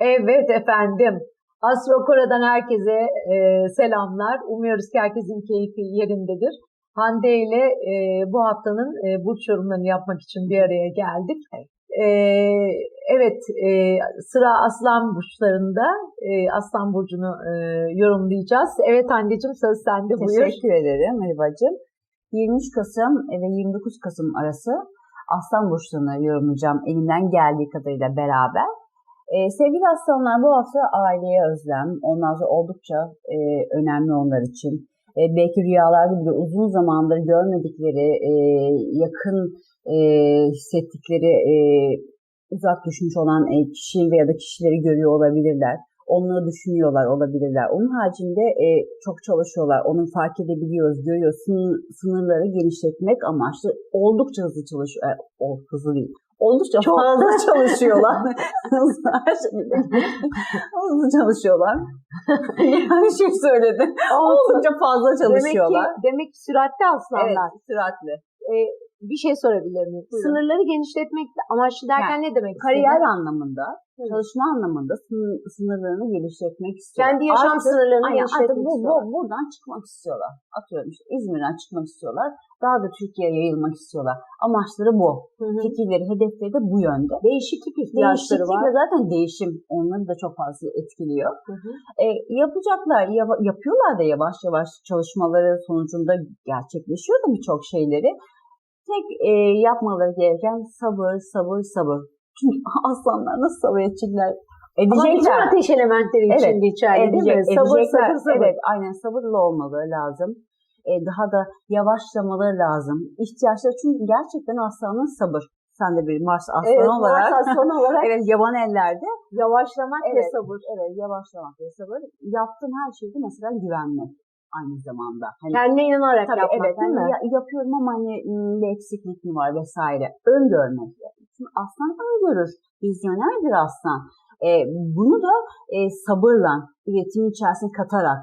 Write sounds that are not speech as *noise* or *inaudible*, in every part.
Evet efendim. Astro Kora'dan herkese e, selamlar. Umuyoruz ki herkesin keyfi yerindedir. Hande ile e, bu haftanın e, burç yorumlarını yapmak için bir araya geldik. E, evet, e, sıra Aslan burçlarında. E, Aslan burcunu e, yorumlayacağız. Evet Hande'cim söz sende buyur. Teşekkür ederim Meribacığım. 23 Kasım ve 29 Kasım arası Aslan burçlarını yorumlayacağım elimden geldiği kadarıyla beraber. Ee, sevgili aslanlar bu hafta aileye özlem, ondan sonra oldukça e, önemli onlar için. E, belki rüyalarda bile uzun zamandır görmedikleri, e, yakın e, hissettikleri, e, uzak düşmüş olan e, kişi veya da kişileri görüyor olabilirler. Onları düşünüyorlar olabilirler. Onun haricinde e, çok çalışıyorlar. Onu fark edebiliyoruz, görüyoruz. Sınır, sınırları genişletmek amaçlı oldukça hızlı çalışıyor. E, o hızlı değil oldukça Çok fazla *laughs* çalışıyorlar. Hızlı çalışıyorlar. bir şey söyledi. Oldukça fazla çalışıyorlar. Demek ki, demek ki süratli aslanlar. Evet, süratli. Ee, bir şey sorabilir miyim? Buyurun. Sınırları genişletmek amaçlı derken yani, ne demek? Kariyer istedim? anlamında, Hı. çalışma anlamında sınırlarını genişletmek istiyorlar. Kendi yaşam artık, sınırlarını aynen, genişletmek bu, bu, buradan çıkmak istiyorlar. Atıyorum işte İzmir'den çıkmak istiyorlar. Daha da Türkiye'ye yayılmak istiyorlar. Amaçları bu. Hı hı. Fikirleri, hedefleri de bu yönde. Değişiklik ihtiyaçları var. ve zaten değişim onları da çok fazla etkiliyor. Hı hı. E, yapacaklar, yap- yapıyorlar da yavaş yavaş çalışmaları sonucunda gerçekleşiyor da birçok şeyleri. Tek e, yapmaları gereken sabır, sabır, sabır. Çünkü *laughs* aslanlar nasıl sabır edecekler? Edecekler. Ama ateş elementleri için evet, geçerli edecek, değil mi? Sabır, sabır, sabır. Evet, aynen sabırlı olmaları lazım. E, daha da yavaşlamaları lazım. İhtiyaçları çünkü gerçekten aslanın sabır. Sen de bir Mars aslanı evet, olarak. Mars aslanı *laughs* olarak. evet, yaban ellerde. Yavaşlamak evet, ve sabır. Evet, yavaşlamak ve sabır. Yaptığın her şeyde mesela güvenmek aynı zamanda. Hani, Kendine inanarak tabii, yapmak evet, değil hani mi? yapıyorum ama hani bir eksiklik mi var vesaire. Öngörmek. Çünkü aslan öngörür. Vizyonerdir aslan. E, bunu da e, sabırla, üretim içerisine katarak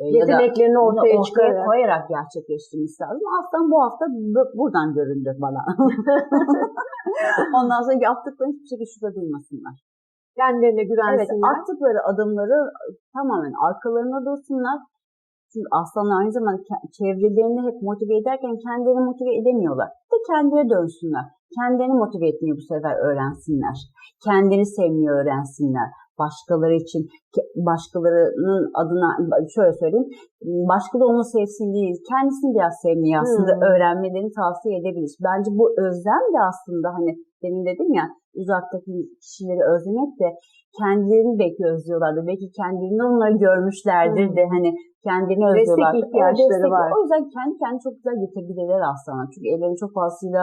e, yeteneklerini ortaya, ortaya çıkararak. koyarak gerçekleştirmemiz lazım. Aslan bu hafta buradan göründü bana. *laughs* Ondan sonra yaptıklarını hiçbir şekilde şüphe duymasınlar. Kendilerine güvensinler. Evet, attıkları adımları tamamen arkalarına dursunlar. Çünkü aslanlar aynı zamanda çevrelerini hep motive ederken kendilerini motive edemiyorlar. De kendine dönsünler. Kendilerini motive etmeyi bu sefer öğrensinler. Kendini sevmeyi öğrensinler. Başkaları için, başkalarının adına şöyle söyleyeyim, başkaları onu sevsin değil, kendisini biraz sevmeyi aslında hmm. öğrenmelerini tavsiye edebiliriz. Bence bu özlem de aslında hani demin dedim ya uzaktaki kişileri özlemek de kendilerini belki özlüyorlardı. Belki kendilerini onları görmüşlerdir hmm. de hani kendini özlüyorlar. Destek ihtiyaçları destek, var. O yüzden kendi kendi çok güzel yetebilirler aslında. Çünkü ellerinin çok fazlasıyla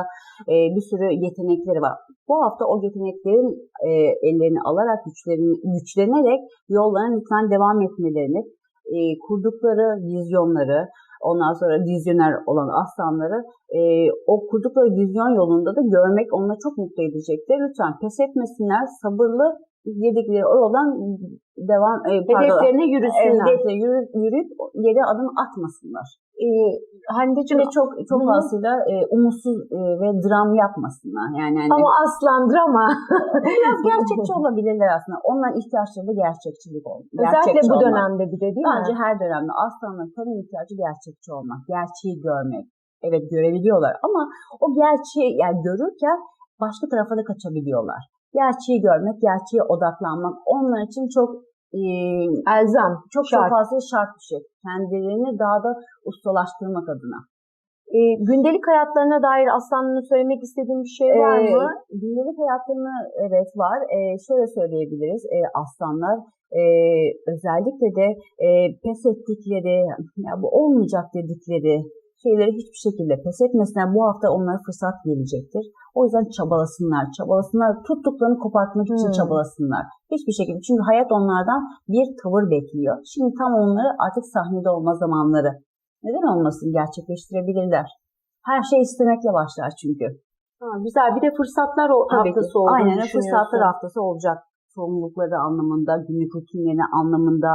e, bir sürü yetenekleri var. Bu hafta o yeteneklerin e, ellerini alarak güçlerini, güçlenerek yollarına lütfen devam etmelerini, e, kurdukları vizyonları, ondan sonra vizyoner olan aslanları e, o kurdukları vizyon yolunda da görmek onları çok mutlu edecektir. Lütfen pes etmesinler, sabırlı yedikleri yoldan devam e, hedeflerine yürüsünler. Hedeflerine yürü, yürüyüp geri adım atmasınlar. Ee, Hande'cim ve çok çok fazla e, umutsuz e, ve dram yapmasınlar. Yani hani, ama aslan drama. *laughs* biraz gerçekçi *laughs* olabilirler aslında. Onların ihtiyaçları da gerçekçilik olmak. Özellikle bu olmak. dönemde bir de değil Bence mi? her dönemde aslanların tabii ihtiyacı gerçekçi olmak. Gerçeği görmek. Evet görebiliyorlar ama o gerçeği yani görürken başka tarafa da kaçabiliyorlar gerçeği görmek, gerçeğe odaklanmak onlar için çok e, elzem, çok, şart. çok fazla şart bir şey. Kendilerini daha da ustalaştırmak adına. E, gündelik hayatlarına dair Aslan'ın söylemek istediğim bir şey var ee, mı? Gündelik hayatlarına evet var. E, şöyle söyleyebiliriz. E, aslanlar e, özellikle de e, pes ettikleri, ya bu olmayacak dedikleri şeyleri hiçbir şekilde pes etmesinler. Bu hafta onlara fırsat gelecektir. O yüzden çabalasınlar, çabalasınlar, tuttuklarını kopartmak için hmm. çabalasınlar. Hiçbir şekilde çünkü hayat onlardan bir tavır bekliyor. Şimdi tam onları artık sahnede olma zamanları. Neden olmasın gerçekleştirebilirler. Her şey istemekle başlar çünkü. Ha, güzel bir de fırsatlar o Tabii haftası ki. olduğunu Aynen fırsatlar haftası olacak. Sorumlulukları anlamında, günlük rutinleri anlamında,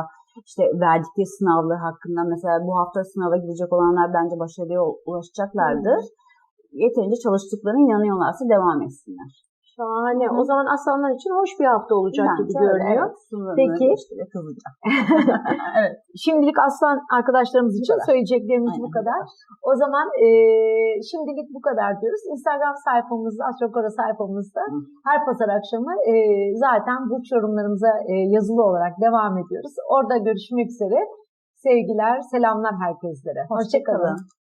işte verdikleri sınavlar hakkında mesela bu hafta sınava girecek olanlar bence başarıya ulaşacaklardır. Hmm. Yeterince çalıştıklarına inanıyorlarsa devam etsinler. Şahane. Hı. O zaman aslanlar için hoş bir hafta olacak Bence gibi görünüyor. Evet, Peki. *laughs* evet. Şimdilik aslan arkadaşlarımız için kadar. söyleyeceklerimiz bu Aynen. kadar. O zaman e, şimdilik bu kadar diyoruz. Instagram sayfamızda, Astrokora sayfamızda Hı. her pazar akşamı e, zaten burç yorumlarımıza e, yazılı olarak devam ediyoruz. Orada görüşmek üzere. Sevgiler, selamlar herkeslere. Hoşçakalın. Hoşçakalın.